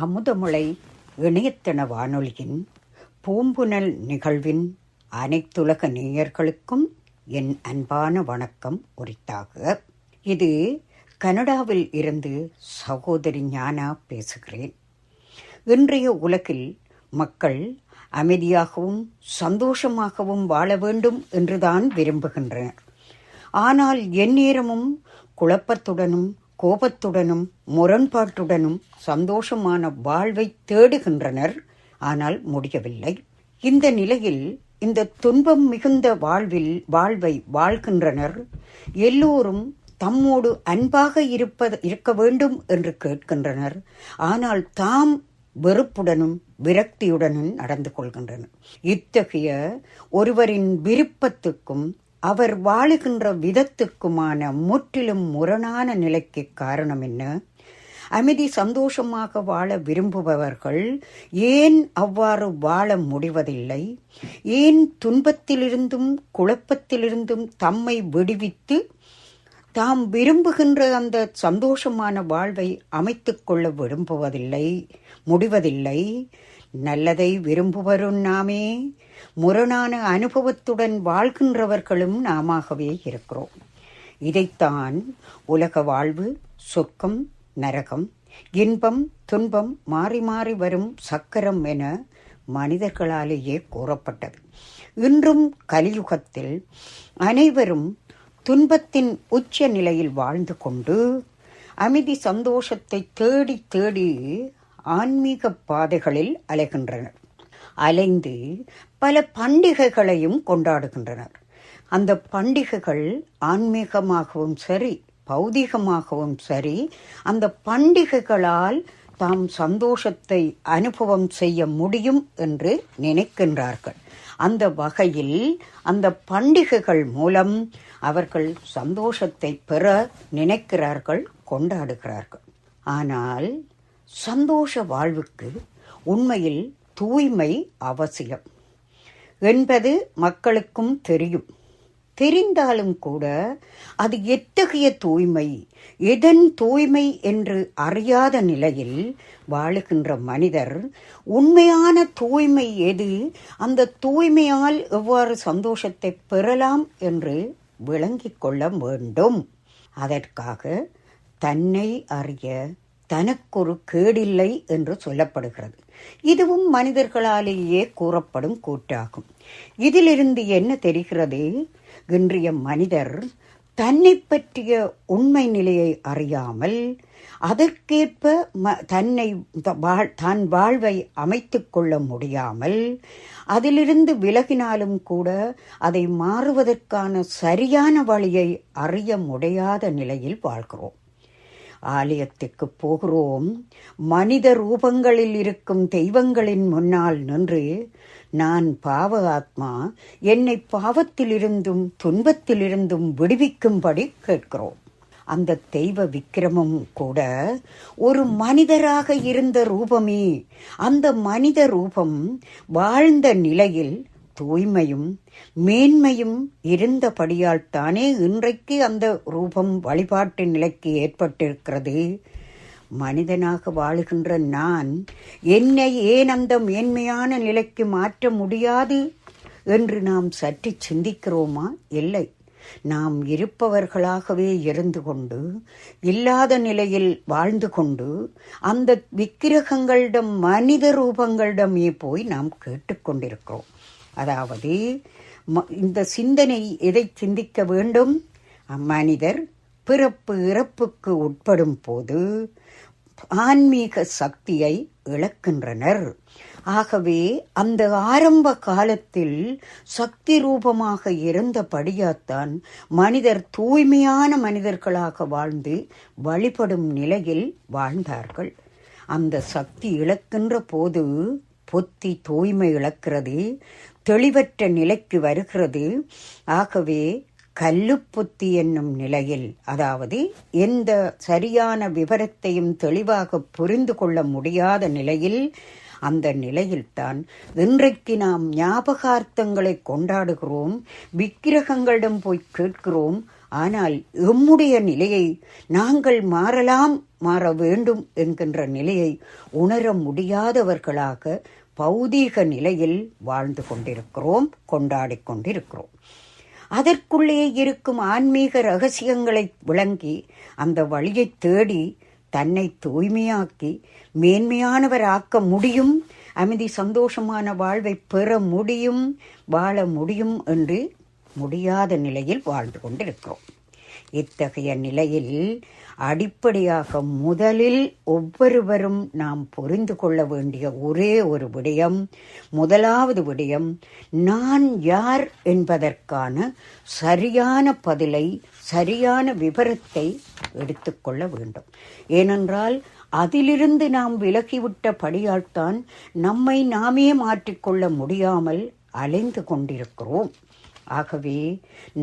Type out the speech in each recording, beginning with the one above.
அமுதமுளை இணையத்தன வானொலியின் பூம்புனல் நிகழ்வின் அனைத்துலக நேயர்களுக்கும் என் அன்பான வணக்கம் உரித்தாக. இது கனடாவில் இருந்து சகோதரி ஞானா பேசுகிறேன். இன்றைய உலகில் மக்கள் அமைதியாகவும் சந்தோஷமாகவும் வாழ வேண்டும் என்றுதான் விரும்புகின்றனர். ஆனால் எந்நேரமும் குழப்பத்துடனும் கோபத்துடனும் முரண்பாட்டுடனும் சந்தோஷமான வாழ்வை தேடுகின்றனர். ஆனால் முடியவில்லை. இந்த நிலையில் இந்த துன்பம் மிகுந்த வாழ்வில் வாழ்வை வாழ்கின்றனர். எல்லோரும் தம்மோடு அன்பாக இருப்பது இருக்க வேண்டும் என்று கேட்கின்றனர். ஆனால் தாம் வெறுப்புடனும் விரக்தியுடனும் நடந்து கொள்கின்றனர். இத்தகைய ஒருவரின் விருப்பத்துக்கும் அவர் வாழுகின்ற விதத்துக்குமான முற்றிலும் முரணான நிலைக்கு காரணம் என்ன? அமைதி சந்தோஷமாக வாழ விரும்புபவர்கள் ஏன் அவ்வாறு வாழ முடிவதில்லை? ஏன் துன்பத்திலிருந்தும் குழப்பத்திலிருந்தும் தம்மை விடுவித்து தாம் விரும்புகின்ற அந்த சந்தோஷமான வாழ்வை அமைத்து கொள்ள விரும்புவதில்லை முடிவதில்லை? நல்லதை விரும்புவரும் நாமே. முரணான அனுபவத்துடன் வாழ்கின்றவர்களும் நாமவே இருக்கிறோம். இதைத்தான் உலக வாழ்வு சொர்க்கம் நரகம் இன்பம் துன்பம் மாறி மாறி வரும் சக்கரம் என மனிதர்களாலேயே கூறப்பட்டது. இன்றும் கலியுகத்தில் அனைவரும் துன்பத்தின் உச்ச நிலையில் வாழ்ந்து கொண்டு அமைதி சந்தோஷத்தை தேடி தேடி ஆன்மீக பாதைகளில் அலைகின்றனர். அலைந்து பல பண்டிகைகளையும் கொண்டாடுகின்றனர். அந்த பண்டிகைகள் ஆன்மீகமாகவும் சரி பௌதிகமாகவும் சரி அந்த பண்டிகைகளால் தாம் சந்தோஷத்தை அனுபவம் செய்ய முடியும் என்று நினைக்கின்றார்கள். அந்த வகையில் அந்த பண்டிகைகள் மூலம் அவர்கள் சந்தோஷத்தை பெற நினைக்கிறார்கள் கொண்டாடுகிறார்கள். ஆனால் சந்தோஷ வாழ்வுக்கு உண்மையில் தூய்மை அவசியம். என்பது மக்களுக்கும் தெரியும். தெரிந்தாலும் கூட அது எத்தகைய தூய்மை எதன் தூய்மை என்று அறியாத நிலையில் வாழுகின்ற மனிதர் உண்மையான தூய்மை எது அந்த தூய்மையால் எவ்வாறு சந்தோஷத்தை பெறலாம் என்று விளங்கிக் கொள்ள வேண்டும். அதற்காக தன்னை அறிய தனக்கொரு கேடில்லை என்று சொல்லப்படுகிறது. இதுவும் மனிதர்களாலேயே கூறப்படும் கூட்டாகும் இதிலிருந்து என்ன தெரிகிறது? இன்றைய மனிதர் தன்னை பற்றிய உண்மை நிலையை அறியாமல் அதற்கேற்ப தன்னை தான் வாழ்வை அமைத்து கொள்ள முடியாமல் அதிலிருந்து விலகினாலும் கூட அதை மாறுவதற்கான சரியான வழியை அறிய முடியாத நிலையில் வாழ்கிறோம். ஆலயத்துக்கு போகிறோம். மனித ரூபங்களில் இருக்கும் தெய்வங்களின் முன்னால் நின்று நான் பாவ ஆத்மா என்னை பாவத்திலிருந்தும் துன்பத்திலிருந்தும் விடுவிக்கும்படி கேட்கிறோம். அந்த தெய்வ விக்கிரமும் கூட ஒரு மனிதராக இருந்த ரூபமே. அந்த மனித ரூபம் வாழ்ந்த நிலையில் தூய்மையும் மேன்மையும் இருந்தபடியால் தானே இன்றைக்கு அந்த ரூபம் வழிபாட்டு நிலைக்கு ஏற்பட்டிருக்கிறது. மனிதனாக வாழுகின்ற நான் என்னை ஏன் அந்த மேன்மையான நிலைக்கு மாற்ற முடியாது என்று நாம் சற்று சிந்திக்கிறோமா? இல்லை. நாம் இருப்பவர்களாகவே இருந்து கொண்டு இல்லாத நிலையில் வாழ்ந்து கொண்டு அந்த விக்கிரகங்களிடம் மனித ரூபங்களிடமே போய் நாம் கேட்டுக்கொண்டிருக்கிறோம் அதாவது இந்த சிந்தனை எதை சிந்திக்க வேண்டும்? அம்மனிதர் பிறப்பு இறப்புக்கு உட்படும் போது ஆன்மீக சக்தியை இழக்கின்றனர். ஆகவே அந்த ஆரம்ப காலத்தில் சக்தி ரூபமாக இருந்தபடியாத்தான் மனிதர் தூய்மையான மனிதர்களாக வாழ்ந்து வழிபடும் நிலையில் வாழ்ந்தார்கள். அந்த சக்தி இழக்கின்ற போது பொத்தி தூய்மை இழக்கிறது தெளிவற்ற நிலைக்கு வருகிறது. ஆகவே கல்லுப்புத்தி என்னும் நிலையில் அதாவது எந்த சரியான விவரத்தையும் தெளிவாக புரிந்து கொள்ள முடியாத நிலையில் அந்த நிலையில்தான் இன்றைக்கு நாம் ஞாபகார்த்தங்களை கொண்டாடுகிறோம் விக்கிரகங்களிடம் போய் கேட்கிறோம். ஆனால் எம்முடைய நிலையை நாங்கள் மாறலாம் மாற வேண்டும் என்கின்ற நிலையை உணர முடியாதவர்களாக பௌதீக நிலையில் வாழ்ந்து கொண்டிருக்கிறோம் கொண்டாடி கொண்டிருக்கிறோம். அதற்குள்ளே இருக்கும் ஆன்மீக ரகசியங்களை விளங்கி அந்த வழியை தேடி தன்னை தூய்மையாக்கி மேன்மையானவராக்க முடியும் அமைதி சந்தோஷமான வாழ்வை பெற முடியும் வாழ முடியும் என்று முடியாத நிலையில் வாழ்ந்து கொண்டிருக்கிறோம். இத்தகைய நிலையில் அடிப்படையாக முதலில் ஒவ்வொருவரும் நாம் புரிந்து கொள்ள வேண்டிய ஒரே ஒரு விடயம் முதலாவது விடயம் நான் யார் என்பதற்கான சரியான பதிலை சரியான விவரத்தை எடுத்துக்கொள்ள வேண்டும். ஏனென்றால் அதிலிருந்து நாம் விலகிவிட்ட படியால்தான் நம்மை நாமே மாற்றிக்கொள்ள முடியாமல் அலைந்து கொண்டிருக்கிறோம். ஆகவே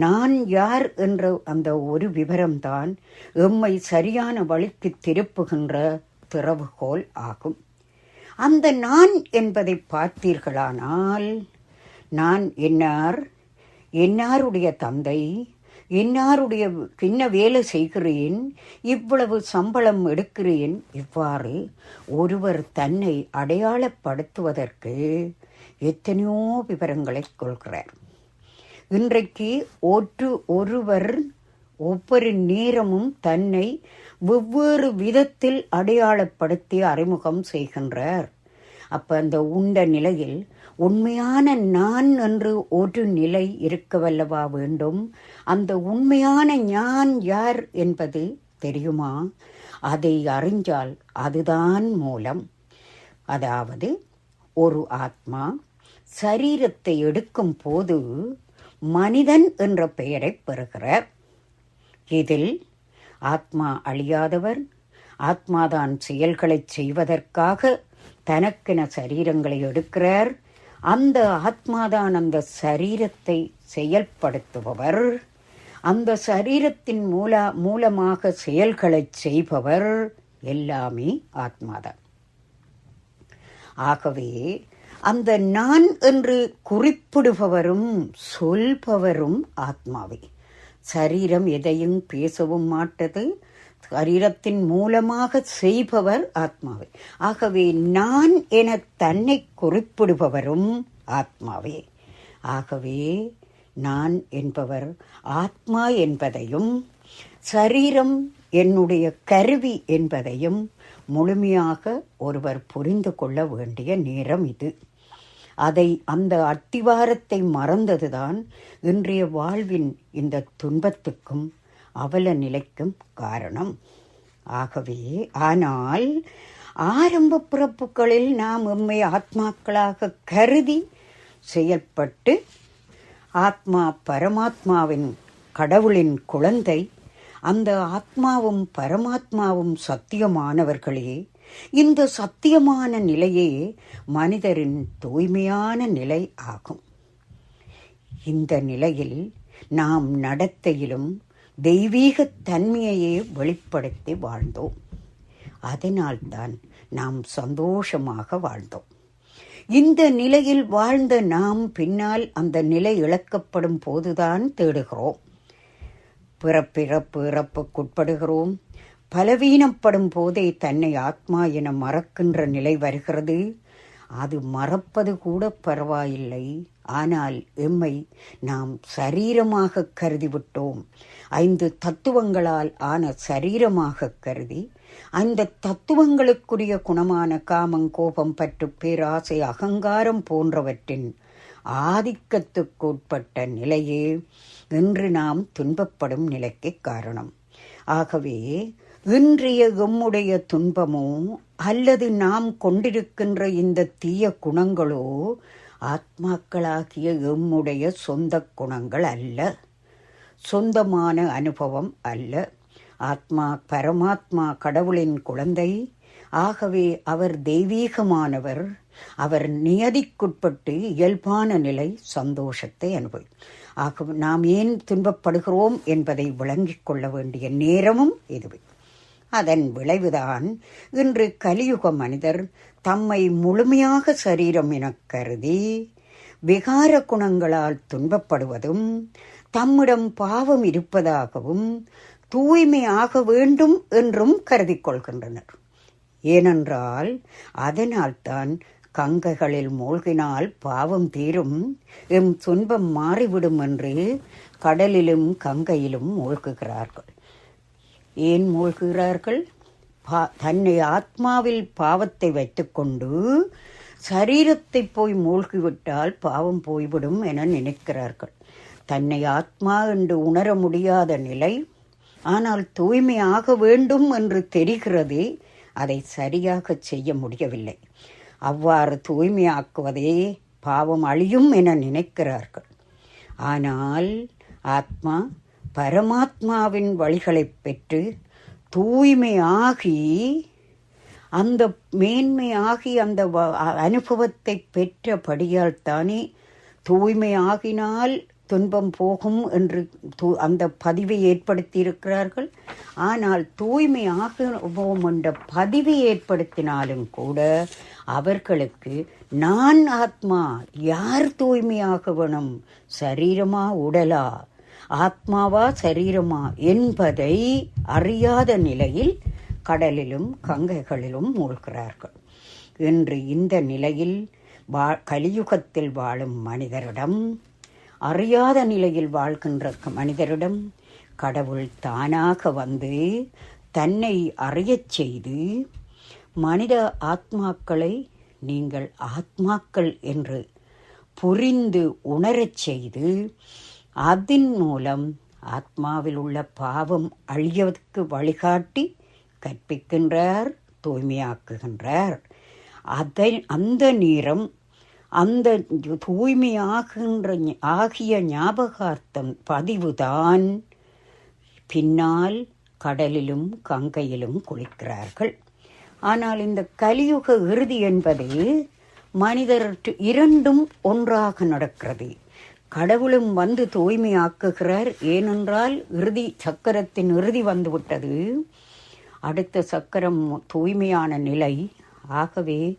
நான் யார் என்ற அந்த ஒரு விவரம்தான் எம்மை சரியான வழிக்கு திருப்புகின்ற திறவுகோல் ஆகும். அந்த நான் என்பதை பார்த்தீர்களானால் நான் என்னார்? என்னாருடைய தந்தை? என்னாருடைய கிண்ண வேலை செய்கிறேன்? இவ்வளவு சம்பளம் எடுக்கிறேன்? இவ்வாறு ஒருவர் தன்னை அடையாளப்படுத்துவதற்கு எத்தனையோ விவரங்களை கொள்கிறார். இன்றைக்கு ஒற்று ஒருவர் ஒவ்வொரு நேரமும் தன்னை வெவ்வேறு விதத்தில் அடையாளப்படுத்தி அறிமுகம் செய்கின்றார். அப்ப அந்த உண்ட நிலையில் உண்மையான நான் என்று ஒரு நிலை இருக்கவல்லவா வேண்டும்? அந்த உண்மையான ஞான் யார் என்பது தெரியுமா? அதை அறிஞ்சால் அதுதான் மூலம். அதாவது ஒரு ஆத்மா சரீரத்தை எடுக்கும் போது மனிதன் என்ற பெயரை பெறுகிறார். இதில் ஆத்மா அழியாதவர் ஆத்மாதான் செயல்களை செய்வதற்காக தனக்கென சரீரங்களை எடுக்கிறார். அந்த ஆத்மாதான் அந்த சரீரத்தை செயல்படுத்துபவர். அந்த சரீரத்தின் மூல மூலமாக செயல்களை செய்பவர். எல்லாமே ஆத்மாதான். ஆகவே அந்த நான் என்று குறிப்பிடுபவரும் சொல்பவரும் ஆத்மாவே. சரீரம் எதையும் பேசவும் மாட்டது. சரீரத்தின் மூலமாக செய்பவர் ஆத்மாவே. ஆகவே நான் என தன்னை குறிப்பிடுபவரும் ஆத்மாவே. ஆகவே நான் என்பவர் ஆத்மா என்பதையும் சரீரம் என்னுடைய கருவி என்பதையும் முழுமையாக ஒருவர் புரிந்து கொள்ள வேண்டிய நேரம் இது. அதை அந்த அத்திவாரத்தை மறந்ததுதான் இன்றைய வாழ்வின் இந்த துன்பத்துக்கும் அவல நிலைக்கும் காரணம். ஆகவே ஆனால் ஆரம்ப பிறப்புகளில் நாம் எம்மை ஆத்மாக்களாக கருதி செயல்பட்டு ஆத்மா பரமாத்மாவின் கடவுளின் குழந்தை அந்த ஆத்மாவும் பரமாத்மாவும் சத்தியமானவர்களே இந்த சத்தியமான நிலையே மனிதரின் தூய்மையான நிலை ஆகும். இந்த நிலையில் நாம் நடத்தையிலும் தெய்வீக தன்மையையே வெளிப்படுத்தி வாழ்ந்தோம். அதனால்தான் நாம் சந்தோஷமாக வாழ்ந்தோம். இந்த நிலையில் வாழ்ந்த நாம் பின்னால் அந்த நிலை இழக்கப்படும் போதுதான் தேடுகிறோம். பிறப்பிறப்பு இறப்புக்குட்படுகிறோம். பலவீனப்படும் போதே தன்னை ஆத்மா என மறக்கின்ற நிலை வருகிறது. அது மறப்பது கூட பரவாயில்லை. ஆனால் எம்மை நாம் சரீரமாக கருதிவிட்டோம். ஐந்து தத்துவங்களால் ஆன சரீரமாக கருதி அந்த தத்துவங்களுக்குரிய குணமான காமம் கோபம் பற்று பேராசை அகங்காரம் போன்றவற்றின் ஆதிக்கத்துக்குட்பட்ட நிலையே இன்று நாம் துன்பப்படும் நிலைக்கு காரணம். ஆகவே இன்றைய எம்முடைய துன்பமோ அல்லது நாம் கொண்டிருக்கின்ற இந்த தீய குணங்களோ ஆத்மாக்களாகிய எம்முடைய சொந்த குணங்கள் அல்ல. சொந்தமான அனுபவம் அல்ல. ஆத்மா பரமாத்மா கடவுளின் குழந்தை. ஆகவே அவர் தெய்வீகமானவர். அவர் நியதிக்குட்பட்டு இயல்பான நிலை சந்தோஷத்தை அனுபவி. ஆக நாம் ஏன் துன்பப்படுகிறோம் என்பதை விளங்கிக் கொள்ள வேண்டிய நேரமும் இதுவே. அதன் விளைவுதான் இன்று கலியுக மனிதர் தம்மை முழுமையாக சரீரம் எனக் கருதி விகார குணங்களால் துன்பப்படுவதும் தம்மிடம் பாவம் இருப்பதாகவும் தூய்மையாக வேண்டும் என்றும் கருதி கொள்கின்றனர். ஏனென்றால் அதனால்தான் கங்கைகளில் மூழ்கினால் பாவம் தீரும் எம் துன்பம் மாறிவிடும் என்று கடலிலும் கங்கையிலும் மூழ்குகிறார்கள். ஏன் மூழ்குகிறார்கள்? தன்னை ஆத்மாவில் பாவத்தை வைத்துக்கொண்டு சரீரத்தை போய் மூழ்கிவிட்டால் பாவம் போய்விடும் என நினைக்கிறார்கள். தன்னை ஆத்மா என்று உணர முடியாத நிலை ஆனால் தூய்மையாக வேண்டும் என்று தெரிகிறது அதை சரியாக செய்ய முடியவில்லை. அவ்வாறு தூய்மையாக்குவதே பாவம் அழியும் என நினைக்கிறார்கள். ஆனால் ஆத்மா பரமாத்மாவின் வழிகளைப் பெற்று தூய்மையாகி அந்த மேன்மையாகி அந்த அனுபவத்தை பெற்றபடியால் தானே தூய்மையாகினால் துன்பம் போகும் என்று அந்த பதிவை ஏற்படுத்தியிருக்கிறார்கள். ஆனால் தூய்மை ஆகுவோம் என்ற பதிவை ஏற்படுத்தினாலும் கூட அவர்களுக்கு நான் ஆத்மா யார் தூய்மையாகவனும் சரீரமா உடலா ஆத்மாவா சரீரமா என்பதை அறியாத நிலையில் கடலிலும் கங்கைகளிலும் மூழ்கிறார்கள். இன்று இந்த நிலையில் வா கலியுகத்தில் வாழும் மனிதரிடம் அறியாத நிலையில் வாழ்கின்ற மனிதரிடம் கடவுள் தானாக வந்து தன்னை அறியச் செய்து மனித ஆத்மாக்களை நீங்கள் ஆத்மாக்கள் என்று புரிந்து உணரச் செய்து அதன் மூலம் ஆத்மாவில் உள்ள பாவம் அழியவதற்கு வழிகாட்டி கற்பிக்கின்றார் தூய்மையாக்குகின்றார். அதை அந்த நேரம் அந்த தூய்மையாகின்ற ஆகிய ஞாபகார்த்தம் பதிவுதான் பின்னால் கடலிலும் கங்கையிலும் குளிக்கிறார்கள். ஆனால் இந்த கலியுக இறுதி என்பது மனிதர் இரண்டும் ஒன்றாக நடக்கிறது. கடவுளும் வந்து தூய்மையாக்குகிறார். ஏனென்றால் இறுதி சக்கரத்தின் இறுதி வந்துவிட்டது. அடுத்த சக்கரம் தூய்மையான நிலை. ஆகவே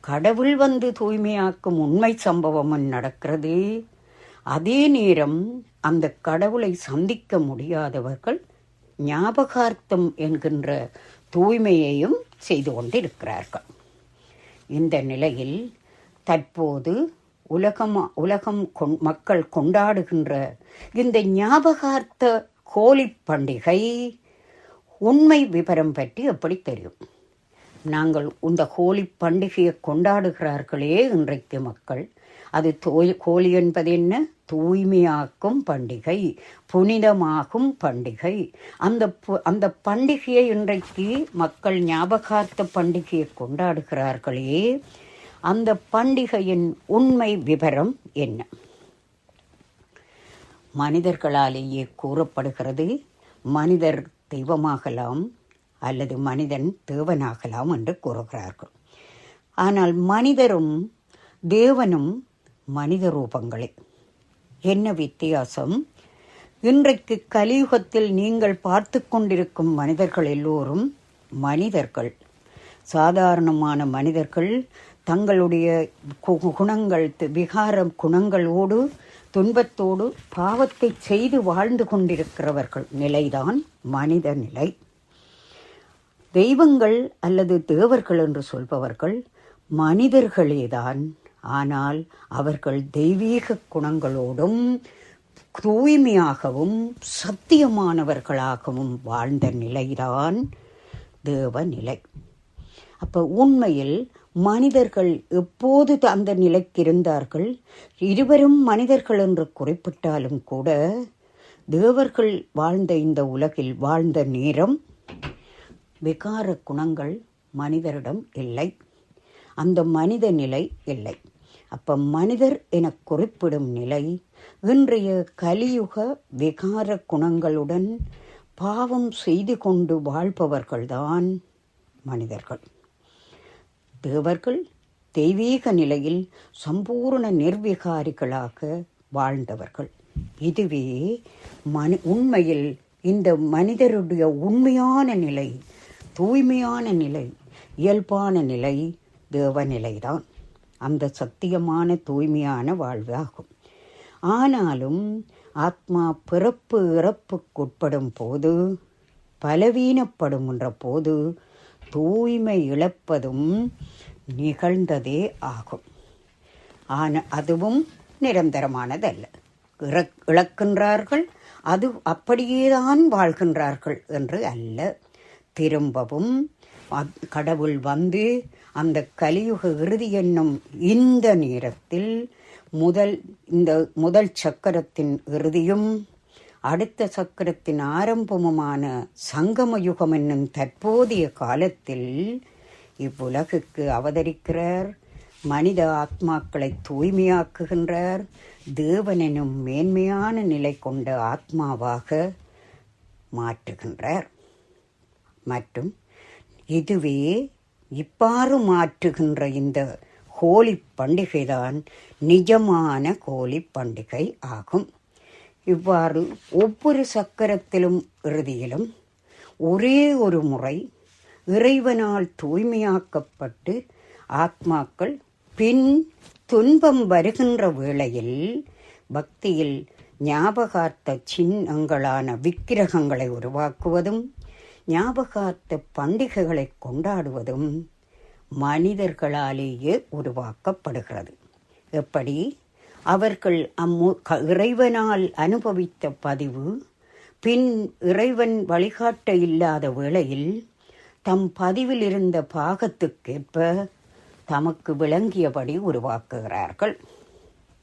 கடவுள் வந்து தூய்மையாக்கும் உண்மை சம்பவமும் நடக்கிறது. அதே நேரம் அந்த கடவுளை சந்திக்க முடியாதவர்கள் ஞாபகார்த்தம் என்கின்ற தூய்மையையும் செய்து கொண்டிருக்கிறார்கள். இந்த நிலையில் தற்போது உலகம் உலகம் மக்கள் கொண்டாடுகின்ற இந்த ஞாபகார்த்த ஹோலி பண்டிகை உண்மை விவரம் பற்றி எப்படி தெரியும்? நாங்கள் இந்த ஹோலி பண்டிகையை கொண்டாடுகிறார்களே இன்றைக்கு மக்கள். அது தோய் கோழி என்பது என்ன? தூய்மையாக்கும் பண்டிகை புனிதமாகும் பண்டிகை. அந்த அந்த பண்டிகையை இன்றைக்கு மக்கள் ஞாபகார்த்த பண்டிகையை கொண்டாடுகிறார்களே அந்த பண்டிகையின் உண்மை விவரம் என்ன? மனிதர்களாலேயே கூறப்படுகிறது மனிதர் தெய்வமாகலாம் அல்லது மனிதன் தேவனாகலாம் என்று கூறுகிறார்கள். ஆனால் மனிதரும் தேவனும் மனித ரூபங்களே. என்ன வித்தியாசம்? இன்றைக்கு கலியுகத்தில் நீங்கள் பார்த்து கொண்டிருக்கும் மனிதர்கள் எல்லோரும் மனிதர்கள். சாதாரணமான மனிதர்கள் தங்களுடைய குணங்கள் விகார குணங்களோடு துன்பத்தோடு பாவத்தை செய்து வாழ்ந்து கொண்டிருக்கிறவர்கள் நிலைதான் மனித நிலை. தெய்வங்கள் அல்லது தேவர்கள் என்று சொல்பவர்கள் மனிதர்களேதான். ஆனால் அவர்கள் தெய்வீக குணங்களோடும் தூய்மையாகவும் சத்தியமானவர்களாகவும் வாழ்ந்த நிலைதான் தேவ நிலை அப்போ உண்மையில் மனிதர்கள் எப்போது அந்த நிலைக்கு இருந்தார்கள்? இருவரும் மனிதர்கள் என்று குறிப்பிட்டாலும் கூட தேவர்கள் வாழ்ந்த இந்த உலகில் வாழ்ந்த நேரம் விகார குணங்கள் மனிதரிடம் இல்லை. அந்த மனித நிலை இல்லை. அப்ப மனிதர் என குறிப்பிடும் நிலை இன்றைய கலியுக விகார குணங்களுடன் பாவம் செய்து கொண்டு வாழ்பவர்கள்தான் மனிதர்கள். தேவர்கள் தெய்வீக நிலையில் சம்பூர்ண நிர்விகாரிகளாக வாழ்ந்தவர்கள். இதுவே மனி உண்மையில் இந்த மனிதருடைய உண்மையான நிலை தூய்மையான நிலை இயல்பான நிலை தேவநிலைதான். அந்த சத்தியமான தூய்மையான வாழ்வாகும் ஆனாலும் ஆத்மா பிறப்பு இறப்புக்குட்படும் போது பலவீனப்படுகின்ற போது தூய்மை இழப்பதும் நிகழ்ந்ததே ஆகும். ஆன அதுவும் நிரந்தரமானதல்ல. இறக் இழக்கின்றார்கள் அது அப்படியேதான் வாழ்கின்றார்கள் என்று அல்ல. திரும்பவும் கடவுள் வந்து அந்த கலியுக இறுதி என்னும் இந்த நேரத்தில் முதல் இந்த முதல் சக்கரத்தின் இறுதியும் அடுத்த சக்கரத்தின் ஆரம்பமுமான சங்கம யுகம் என்னும் தற்போதைய காலத்தில் இவ்வுலகுக்கு அவதரிக்கிறார். மனித ஆத்மாக்களை தூய்மையாக்குகின்றார். தேவனெனும் மேன்மையான நிலை கொண்ட ஆத்மாவாக மாற்றுகின்றார். மற்றும் இதுவே இவ்வாறு மாற்றுகின்ற இந்த ஹோலி பண்டிகைதான் நிஜமான ஹோலி பண்டிகை ஆகும். இவ்வாறு ஒவ்வொரு சக்கரத்திலும் இறுதியிலும் ஒரே ஒரு முறை இறைவனால் தூய்மையாக்கப்பட்டு ஆத்மாக்கள் பின் துன்பம் வருகின்ற வேளையில் பக்தியில் ஞாபகார்த்த சின்னங்களான விக்கிரகங்களை உருவாக்குவதும் ஞாபகார்த்த பண்டிகைகளை கொண்டாடுவதும் மனிதர்களாலேயே உருவாக்கப்படுகிறது. எப்படி? அவர்கள் அம்மு க- இறைவனால் அனுபவித்த பதிவு பின் இறைவன் வழிகாட்ட இல்லாத வேளையில் தம் பதிவில் இருந்த பாகத்துக்கேற்ப தமக்கு விளங்கியபடி உருவாக்குகிறார்கள்.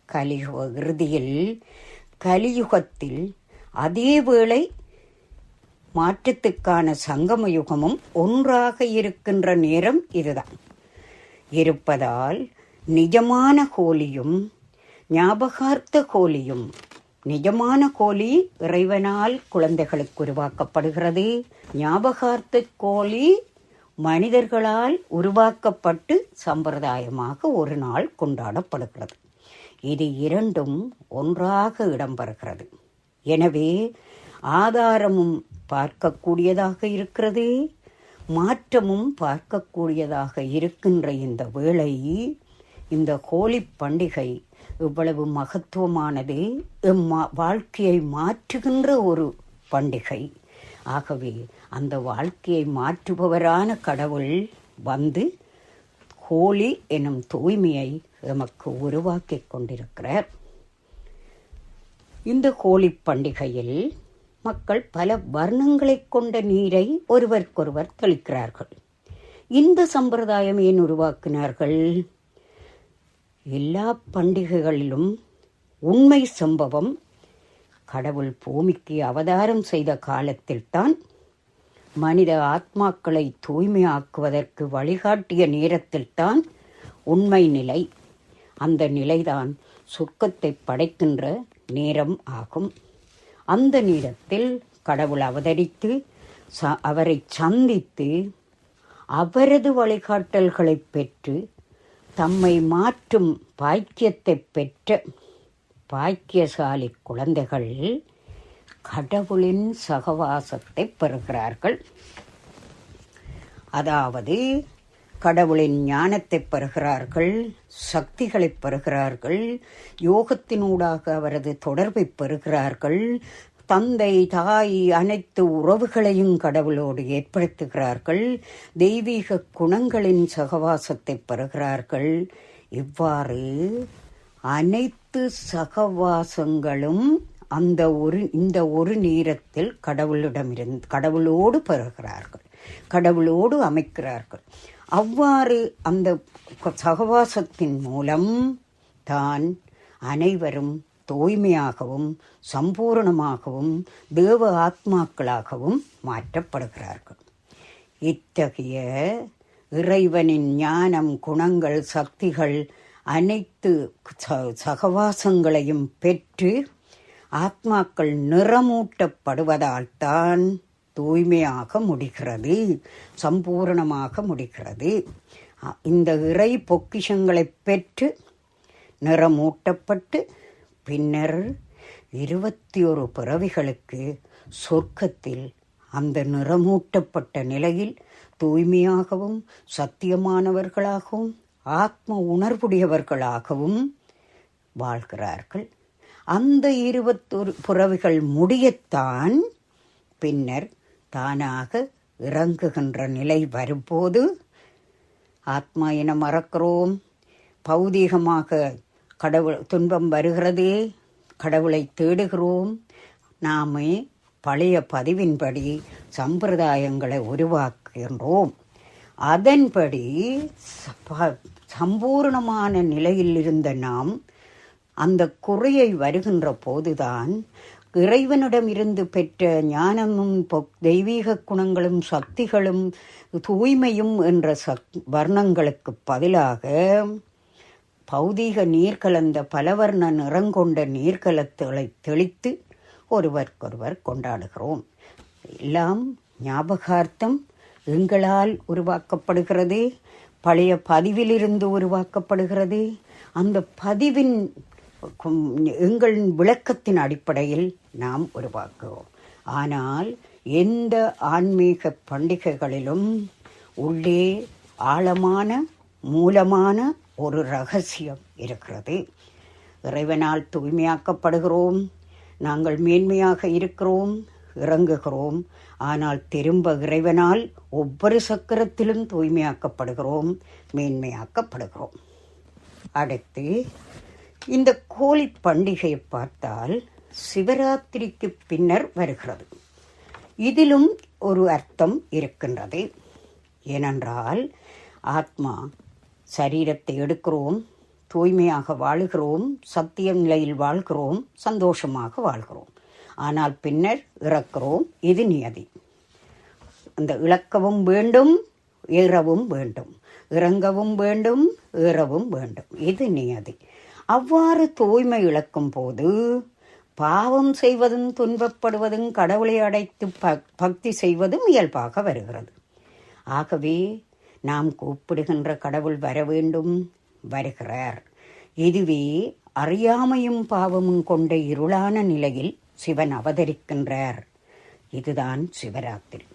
கலியுக இறுதியில் கலியுகத்தில் அதேவேளை மாற்றத்துக்கான சங்கம யுகமும் ஒன்றாக இருக்கின்ற நேரம் இதுதான். இருப்பதால் நிஜமான கோலியும் ஞாபகார்த்த கோலியும் நிஜமான கோலி இறைவனால் குழந்தைகளுக்கு உருவாக்கப்படுகிறது. ஞாபகார்த்த கோலி மனிதர்களால் உருவாக்கப்பட்டு சம்பிரதாயமாக ஒரு நாள் கொண்டாடப்படுகிறது. இது இரண்டும் ஒன்றாக இடம்பெறுகிறது. எனவே ஆதாரமும் பார்க்கக்கூடியதாக இருக்கிறது. மாற்றமும் பார்க்கக்கூடியதாக இருக்கின்ற இந்த வேளை இந்த ஹோலி பண்டிகை இவ்வளவு மகத்துவமானது எம் வாழ்க்கையை மாற்றுகின்ற ஒரு பண்டிகை. ஆகவே அந்த வாழ்க்கையை மாற்றுபவரான கடவுள் வந்து ஹோலி எனும் தூய்மையை எமக்கு உருவாக்கிக் கொண்டிருக்கிறார். இந்த ஹோலி பண்டிகையில் மக்கள் பல வர்ணங்களைக் கொண்ட நீரை ஒருவருக்கொருவர் தெளிக்கிறார்கள். இந்த சம்பிரதாயம் ஏன் உருவாக்கினார்கள்? எல்லா பண்டிகைகளிலும் உண்மை சம்பவம் கடவுள் பூமிக்கு அவதாரம் செய்த காலத்தில்தான் மனித ஆத்மாக்களை தூய்மையாக்குவதற்கு வழிகாட்டிய நேரத்தில்தான் உண்மை நிலை. அந்த நிலைதான் சொர்க்கத்தை படைக்கின்ற நேரம் ஆகும். அந்த நேரத்தில் கடவுள் அவதரித்து ச- அவரை சந்தித்து அவரது வழிகாட்டல்களை பெற்று தம்மை மாற்றும் பாக்கியத்தை பெற்ற பாக்கியசாலி குழந்தைகள் கடவுளின் சகவாசத்தை பெறுகிறார்கள். அதாவது கடவுளின் ஞானத்தை பெறுகிறார்கள் சக்திகளை பெறுகிறார்கள் யோகத்தினூடாக அவரது தொடர்பை பெறுகிறார்கள் தந்தை தாய் அனைத்து உறவுகளையும் கடவுளோடு ஏற்படுத்துகிறார்கள். தெய்வீக குணங்களின் சகவாசத்தை பெறுகிறார்கள். இவ்வாறு அனைத்து சகவாசங்களும் அந்த ஒரு இந்த ஒரு நேரத்தில் கடவுளிடமிருந்து கடவுளோடு பெறுகிறார்கள். கடவுளோடு அமைக்கிறார்கள். அவ்வாறு அந்த சகவாசத்தின் மூலம் தான் அனைவரும் தூய்மையாகவும் சம்பூரணமாகவும் தேவ ஆத்மாக்களாகவும் மாற்றப்படுகிறார்கள். இத்தகைய இறைவனின் ஞானம் குணங்கள் சக்திகள் அனைத்து ச- சகவாசங்களையும் பெற்று ஆத்மாக்கள் நிறமூட்டப்படுவதால் தான் தூய்மையாக முடிகிறது சம்பூரணமாக முடிகிறது. இந்த இறை பொக்கிஷங்களை பெற்று நிறமூட்டப்பட்டு பின்னர் இருபத்தி ஒரு பிறவிகளுக்கு சொர்க்கத்தில் அந்த நிறமூட்டப்பட்ட நிலையில் தூய்மையாகவும் சத்தியமானவர்களாகவும் ஆத்ம உணர்வுடையவர்களாகவும் வாழ்கிறார்கள். அந்த இருபத்தொரு புறவிகள் முடியத்தான் பின்னர் தானாக இறங்குகின்ற நிலை வரும்போது ஆத்மா என மறக்கிறோம். பௌதீகமாக கடவுள் துன்பம் வருகிறதே கடவுளை தேடுகிறோம். நாமே பழைய பதிவின்படி சம்பிரதாயங்களை உருவாக்குகின்றோம். அதன்படி சம்பூர்ணமான நிலையில் இருந்த நாம் அந்த குறையை வருகின்ற போதுதான் இறைவனிடம் இருந்து பெற்ற ஞானமும் தெய்வீக குணங்களும் சக்திகளும் தூய்மையும் என்ற சக் வர்ணங்களுக்கு பதிலாக பௌதீக நீர் கலந்த பலவர்ண நிறங்கொண்ட நீர்கலத்துகளை தெளித்து ஒருவருக்கொருவர் கொண்டாடுகிறோம். எல்லாம் ஞாபகார்த்தம் எங்களால் உருவாக்கப்படுகிறது பழைய பதிவிலிருந்து உருவாக்கப்படுகிறது. அந்த பதிவின் எங்கள் விளக்கத்தின் அடிப்படையில் நாம் உருவாக்குவோம். ஆனால் எந்த ஆன்மீக பண்டிகைகளிலும் உள்ளே ஆழமான மூலமான ஒரு ரகசியம் இருக்கிறது. இறைவனால் தூய்மையாக்கப்படுகிறோம். நாங்கள் மேன்மையாக இருக்கிறோம் இறங்குகிறோம். ஆனால் திரும்ப இறைவனால் ஒவ்வொரு சக்கரத்திலும் தூய்மையாக்கப்படுகிறோம் மேன்மையாக்கப்படுகிறோம். அடுத்து இந்த கோழி பண்டிகையை பார்த்தால் சிவராத்திரிக்கு பின்னர் வருகிறது. இதிலும் ஒரு அர்த்தம் இருக்கின்றது. ஏனென்றால் ஆத்மா சரீரத்தை எடுக்கிறோம் தூய்மையாக வாழுகிறோம் சத்திய நிலையில் வாழ்கிறோம் சந்தோஷமாக வாழ்கிறோம். ஆனால் பின்னர் இறக்கிறோம் இது நியதி. அந்த இழக்கவும் வேண்டும் ஏறவும் வேண்டும். இறங்கவும் வேண்டும் ஏறவும் வேண்டும். இது நியதி. அவ்வாறு தூய்மை இழக்கும் போது பாவம் செய்வதும் துன்பப்படுவதும் கடவுளை அடைத்து பக்தி செய்வதும் இயல்பாக வருகிறது. ஆகவே நாம் கூப்பிடுகின்ற கடவுள் வர வேண்டும் வருகிறார். இதுவே அறியாமையும் பாவமும் கொண்ட இருளான நிலையில் சிவன் அவதரிக்கின்றார். இதுதான் சிவராத்திரி.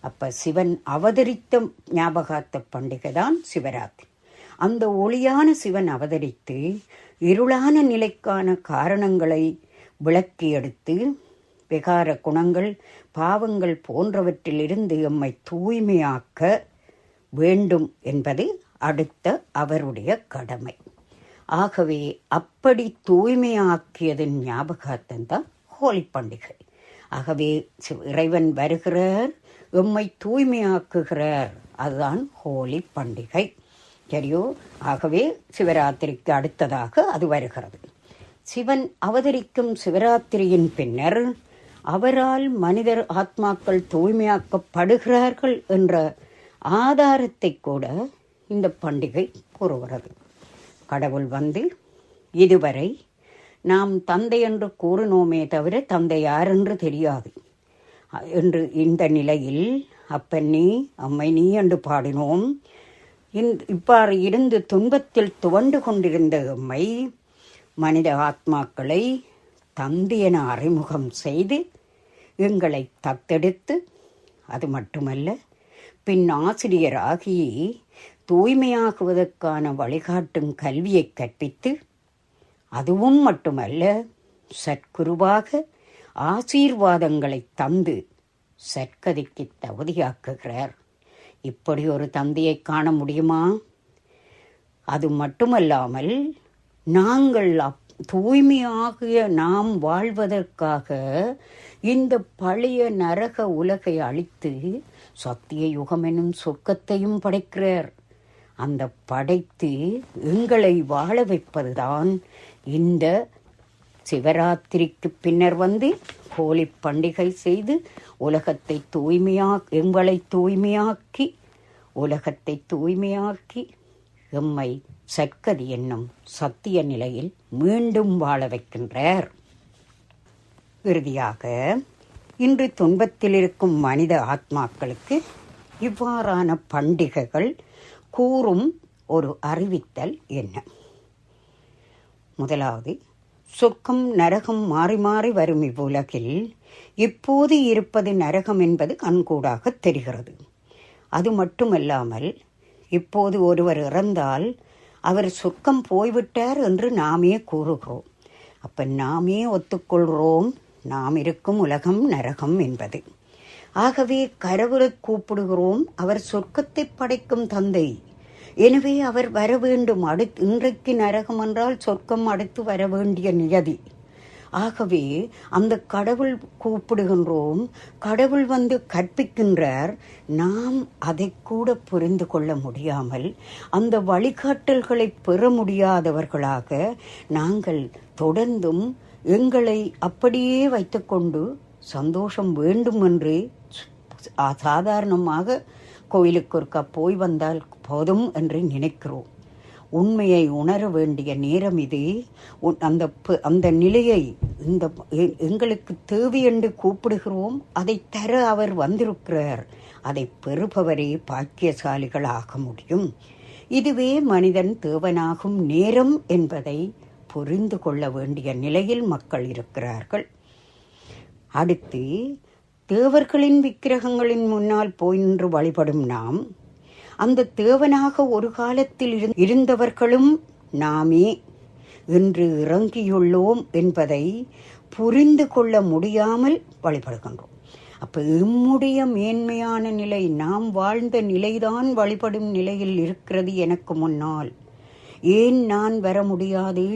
அப்ப சிவன் அவதரித்த ஞாபகார்த்த பண்டிகை தான் சிவராத்திரி. அந்த ஒளியான சிவன் அவதரித்து இருளான நிலைக்கான காரணங்களை விளக்கி எடுத்து விகார குணங்கள் பாவங்கள் போன்றவற்றிலிருந்து எம்மை தூய்மையாக்க வேண்டும் என்பது அடுத்த அவருடைய கடமை. ஆகவே அப்படி தூய்மையாக்கியதன் ஞாபகார்த்தம் தான் ஹோலி பண்டிகை. ஆகவே இறைவன் வருகிறார் எம்மை தூய்மையாக்குகிறார் அதுதான் ஹோலி பண்டிகை. சரியோ? ஆகவே சிவராத்திரிக்கு அடுத்ததாக அது வருகிறது. சிவன் அவதரிக்கும் சிவராத்திரியின் பின்னர் அவரால் மனிதர் ஆத்மாக்கள் தூய்மையாக்கப்படுகிறார்கள் என்ற ஆதாரத்தை கூட இந்த பண்டிகை கூறுகிறது. கடவுள் வந்து இதுவரை நாம் தந்தை என்று கூறினோமே தவிர தந்தை யார் என்று தெரியாது. என்று இந்த நிலையில் அப்பன் நீ அம்மை நீ என்று பாடினோம். இவ்வாறு இருந்து துன்பத்தில் துவண்டு கொண்டிருந்த எம்மை மனித ஆத்மாக்களை தந்தையென என அறிமுகம் செய்து எங்களை தத்தெடுத்து அது மட்டுமல்ல பின் ஆசிரியராகி தூய்மையாகுவதற்கான வழிகாட்டும் கல்வியை கற்பித்து அதுவும் மட்டுமல்ல சற்குருவாக ஆசீர்வாதங்களை தந்து சற்கதிக்கு தகுதியாக்குகிறார். இப்படி ஒரு தந்தையை காண முடியுமா? அது மட்டுமல்லாமல் நாங்கள் அப்- தூய்மையாகிய நாம் வாழ்வதற்காக இந்த பழைய நரக உலகை அழித்து சத்திய யுகம் எனும் சொர்க்கத்தையும் படைக்கிறார். அந்த படைத்து எங்களை வாழ வைப்பதுதான் இந்த சிவராத்திரிக்கு பின்னர் வந்து ஹோலி பண்டிகை செய்து உலகத்தை தூய்மையா எங்களை தூய்மையாக்கி உலகத்தை தூய்மையாக்கி எம்மை சற்கதி என்னும் சத்திய நிலையில் மீண்டும் வாழ வைக்கின்றார். இறுதியாக இன்று துன்பத்தில் இருக்கும் மனித ஆத்மாக்களுக்கு இவ்வாறான பண்டிகைகள் கூறும் ஒரு அறிவித்தல் என்ன? முதலாவது சொர்க்கம் நரகம் மாறி மாறி வரும் இவ்வுலகில் இப்போது இருப்பது நரகம் என்பது கண்கூடாக தெரிகிறது. அது மட்டுமல்லாமல் இப்போது ஒருவர் இறந்தால் அவர் சொர்க்கம் போய்விட்டார் என்று நாமே கூறுகிறோம். அப்ப நாமே ஒத்துக்கொள்கிறோம் நாம் இருக்கும் உலகம் நரகம் என்பது. ஆகவே கரவுரை கூப்பிடுகிறோம் அவர் சொர்க்கத்தை படைக்கும் தந்தை. எனவே அவர் வர வேண்டும். அடுத்து இன்றைக்கு நரகம் என்றால் சொர்க்கம் அடுத்து வர வேண்டிய நியதி. ஆகவே அந்த கடவுள் கூப்பிடுகின்றோம் கடவுள் வந்து கற்பிக்கின்றார். நாம் அதை கூட புரிந்து கொள்ள முடியாமல் அந்த வழிகாட்டல்களை பெற முடியாதவர்களாக நாங்கள் தொடர்ந்தும் எங்களை அப்படியே வைத்துக்கொண்டு சந்தோஷம் வேண்டும் என்று சாதாரணமாக கோயிலுக்கு ஒருக்கா போய் வந்தால் போதும் என்று நினைக்கிறோம். உண்மையை உணர வேண்டிய நேரம் இது. அந்த அந்த நிலையை இந்த எங்களுக்கு தேவை என்று கூப்பிடுகிறோம். அதை தர அவர் வந்திருக்கிறார். அதை பெறுபவரே பாக்கியசாலிகள் ஆக முடியும். இதுவே மனிதன் தேவனாகும் நேரம் என்பதை புரிந்து கொள்ள வேண்டிய நிலையில் மக்கள் இருக்கிறார்கள். அடுத்து தேவர்களின் விக்கிரகங்களின் முன்னால் போய் நின்று வழிபடும் நாம் அந்த தேவனாக ஒரு காலத்தில் இருந்தவர்களும் நாமே இன்று இறங்கியுள்ளோம் என்பதை புரிந்து கொள்ள முடியாமல் வழிபடுகின்றோம். அப்ப இம்முடைய மேன்மையான நிலை நாம் வாழ்ந்த நிலைதான் வழிபடும் நிலையில் இருக்கிறது எனக்கு முன்னால். ஏன் நான் வர முடியாது?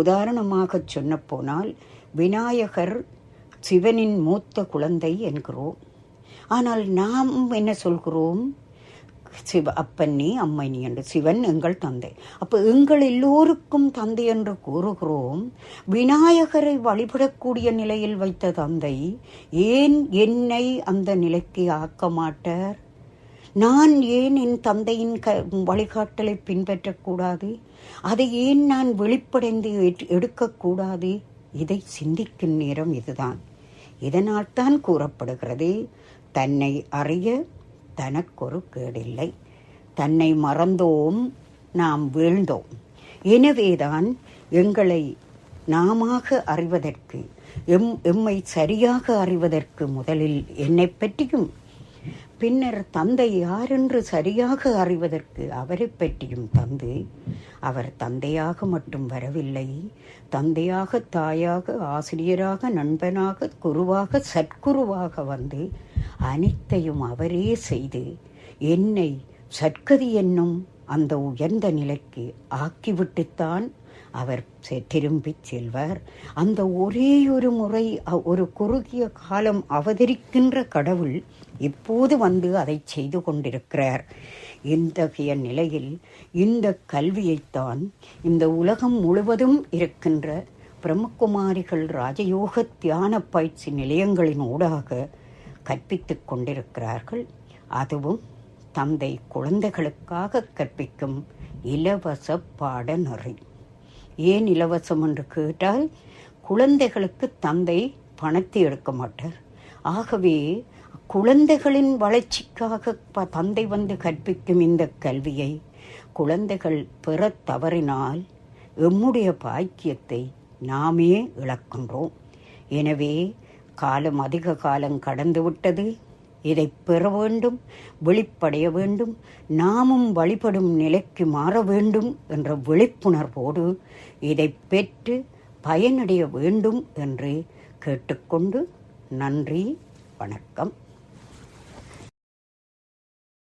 உதாரணமாக சொன்னப்போனால் விநாயகர் சிவனின் மூத்த குழந்தை என்கிறோம். ஆனால் நாம் என்ன சொல்கிறோம்? சிவ அப்பன்னி அம்மனி என்று சிவன் எங்கள் தந்தை. அப்போ எங்கள் எல்லோருக்கும் தந்தை என்று கூறுகிறோம் விநாயகரை வழிபடக்கூடிய நிலையில் வைத்த தந்தை ஏன் என்னை அந்த நிலைக்கு ஆக்க மாட்டார்? நான் ஏன் என் தந்தையின் க வழிகாட்டலை பின்பற்றக்கூடாது? அதை ஏன் நான் வெளிப்படைந்து எடுக்கக்கூடாது? இதை சிந்திக்கும் நேரம் இதுதான். இதனால் தான் கூறப்படுகிறது தன்னை அறிய தனக்கொரு கேடில்லை. தன்னை மறந்தோம் நாம் வீழ்ந்தோம். எனவேதான் எங்களை நாமாக அறிவதற்கு எம் எம்மை சரியாக அறிவதற்கு முதலில் என்னை பற்றியும் பின்னர் தந்தை யாரென்று சரியாக அறிவதற்கு அவரை பற்றியும் தந்து அவர் தந்தையாக மட்டும் வரவில்லை. தந்தையாக தாயாக ஆசிரியராக நண்பனாக குருவாக சற்குருவாக வந்து அனைத்தையும் அவரே செய்து என்னை சற்கதி என்னும் அந்த உயர்ந்த நிலைக்கு ஆக்கிவிட்டுத்தான் அவர் திரும்பி செல்வார். அந்த ஒரே ஒரு முறை ஒரு குறுகிய காலம் அவதரிக்கின்ற கடவுள் இப்போது வந்து அதை செய்து கொண்டிருக்கிறார். இத்தகைய நிலையில் இந்த கல்வியைத்தான் இந்த உலகம் முழுவதும் இருக்கின்ற பிரம்மகுமாரிகள் ராஜயோக தியான பயிற்சி நிலையங்களின் ஊடாக கற்பித்துக் கொண்டிருக்கிறார்கள். அதுவும் தந்தை குழந்தைகளுக்காக கற்பிக்கும் இலவச பாடநெறி. ஏன் இலவசம் என்று கேட்டால் குழந்தைகளுக்கு தந்தை பணத்தை எடுக்க மாட்டார். ஆகவே குழந்தைகளின் வளர்ச்சிக்காக தந்தை வந்து கற்பிக்கும் இந்த கல்வியை குழந்தைகள் பெற தவறினால் எம்முடைய பாக்கியத்தை நாமே இழக்கின்றோம். எனவே காலம் அதிக காலம் கடந்துவிட்டது இதை பெற வேண்டும் வெளிப்படைய வேண்டும் நாமும் வழிபடும் நிலைக்கு மாற வேண்டும் என்ற விழிப்புணர்வோடு இதை பெற்று பயனடைய வேண்டும் என்று கேட்டுக்கொண்டு நன்றி வணக்கம்.